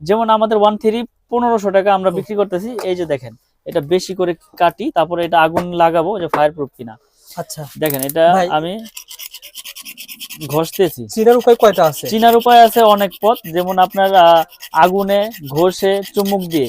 যেমন আমাদের one three পনেরোশো টাকা আমরা বিক্রি করতেছি এই যে দেখেন এটা বেশি করে কাটি তারপরে এটা আগুন লাগাবো যে ফায়ার প্রুফ কিনা। আচ্ছা। দেখেন এটা আমি ঘষতেছি। চিনার উপায় কয়টা আছে? চিনার উপায় আছে অনেক পথ যেমন আপনার আহ, আগুনে ঘষে চুমুক দিয়ে।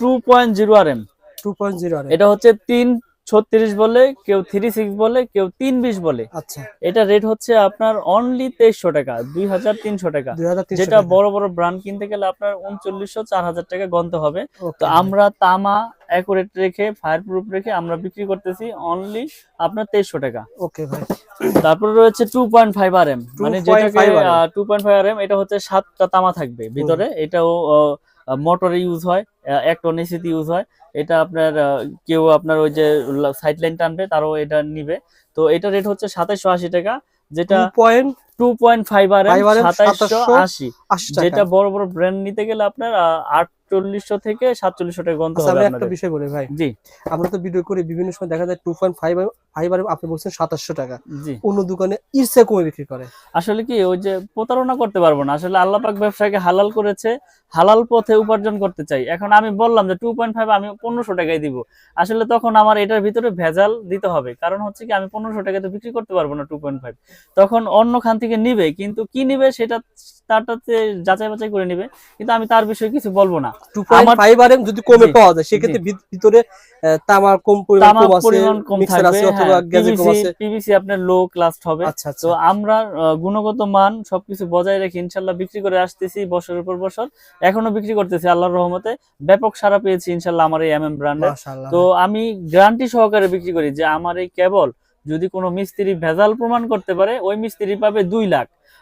two point zero R M 2.0 আর এটা হচ্ছে তিন ছত্রিশ বলে কেউ থ্রি সিক্স বলে কেউ তিন বিশ বলে। আচ্ছা। এটা রেট হচ্ছে আপনার অনলি তেইশশো টাকা দুই হাজার তিনশো টাকা। যেটা বড় বড় ব্র্যান্ড কিনতে গেলে আপনার উনচল্লিশশো চার হাজার টাকা গন্তে হবে। তো আমরা তামা অ্যাকুরেট রেখে ফায়ার প্রুফ রেখে আমরা বিক্রি করতেছি অনলি আপনার তেইশশো টাকা। ওকে ভাই। তারপরে রয়েছে two point five R M মানে 2.5 যেটাকে two point five R M এটা হচ্ছে সাতটা তামা থাকবে ভিতরে। এটাও মোটরে ইউজ হয় এক টন এসিতে ইউজ হয়। এটা আপনার কেউ আপনার ওই যে সাইড লাইন টানবে তারও এটা নিবে। তো এটা রেট হচ্ছে সাতাইশো আশি টাকা যেটা 2.80 টু পয়েন্ট ফাইভ আর 5 আশি। 80 যেটা বড় বড় ব্র্যান্ড নিতে গেলে আপনার আট আটচল্লিশশো থেকে সাতচল্লিশশো টাকা গন্ত আচ্ছা হবে একটা বিষয় বলি ভাই। জি। আমরা তো ভিডিও করি বিভিন্ন সময় দেখা যায় two point five five R আপনি বলছেন সাতাশশো টাকা। জি। অন্য দোকানে ইরসে কমে বিক্রি করে? আসলে কি ওই যে প্রতারণা করতে পারব না। আসলে আল্লাহ পাক ব্যবসাকে হালাল করেছে হালাল পথে উপার্জন করতে চাই। এখন আমি বললাম যে টু পয়েন্ট ফাইভ আমি পনেরোশো টাকায় দিব। আসলে তখন আমার এটার ভিতরে ভেজাল দিতে হবে। কারণ হচ্ছে কি আমি পনেরোশো টাকায় তো বিক্রি করতে পারব না টু পয়েন্ট ফাইভ তখন অন্য খান থেকে নিবে কিন্তু কি নিবে সেটা তারটাতে যাচাই বাছাই করে নিবে। কিন্তু আমি তার বিষয়ে কিছু বলব না। আমার- যদি কমে পাওয়া যায় সেক্ষেত্রে ভিত- ভিতরে তামার কম পরিমাণ কম আছে পরিমাণ কম থাকবে অথবা গ্যাজে কম আছে। পিভিসি আপনার লো ক্লাস হবে। আচ্ছা আচ্ছা। তো আমরা গুণগত মান সবকিছু বজায় রেখে ইনশাল্লাহ বিক্রি করে আসতেছি বছরের পর বছর। এখনও বিক্রি করতেছি আল্লাহর রহমতে। ব্যাপক সারা পেয়েছি ইনশাল্লাহ আমার এই এমএম ব্র্যান্ডে তো আমি গ্যারান্টি সহকারে বিক্রি করি যে আমার এই কেবল যদি কোনো মিস্ত্রি ভেজাল প্রমাণ করতে পারে ওই মিস্ত্রি পাবে দুই লাখ।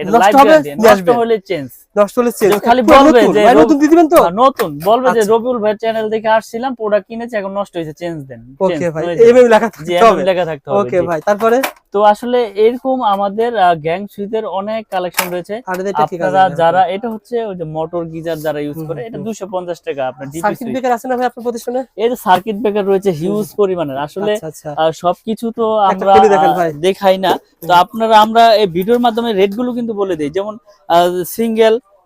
এটা লাইভ গ্যারান্টি নষ্ট হলে চেঞ্জ নষ্ট হলে চেঞ্জ। খালি বলবে যে নতুন দিয়ে দিবেন তো? নতুন। বলবে যে আচ্ছা। রবিউল ভাই চ্যানেল দেখে আসছিলাম প্রোডাক্ট কিনেছি এখন নষ্ট হয়েছে চেঞ্জ দেন। ওকে ভাই এম যাবে। এম লেখা থাকতে হবে। লেখা থাকতে হবে ওকে ভাই তারপরে? তো আসলে এরকম আমাদের গ্যাং সুইচের অনেক কালেকশন রয়েছে। আর এটা ঠিক আছে আপনারা যারা এটা হচ্ছে ওই যে মোটর গিজার যারা ইউজ করে এটা হুম। দুশো পঞ্চাশ টাকা আপনার সার্কিট ব্রেকার আছে না ভাই আপনার প্রতিষ্ঠানে? এর সার্কিট ব্রেকার রয়েছে হিউজ পরিমাণের। আসলে আচ্ছা আচ্ছা। সবকিছু তো আমরা। দেখাই না। তো আপনারা আমরা এই ভিডিওর মাধ্যমে রেটগুলো কিন্তু বলে দিই। যেমন সিঙ্গেল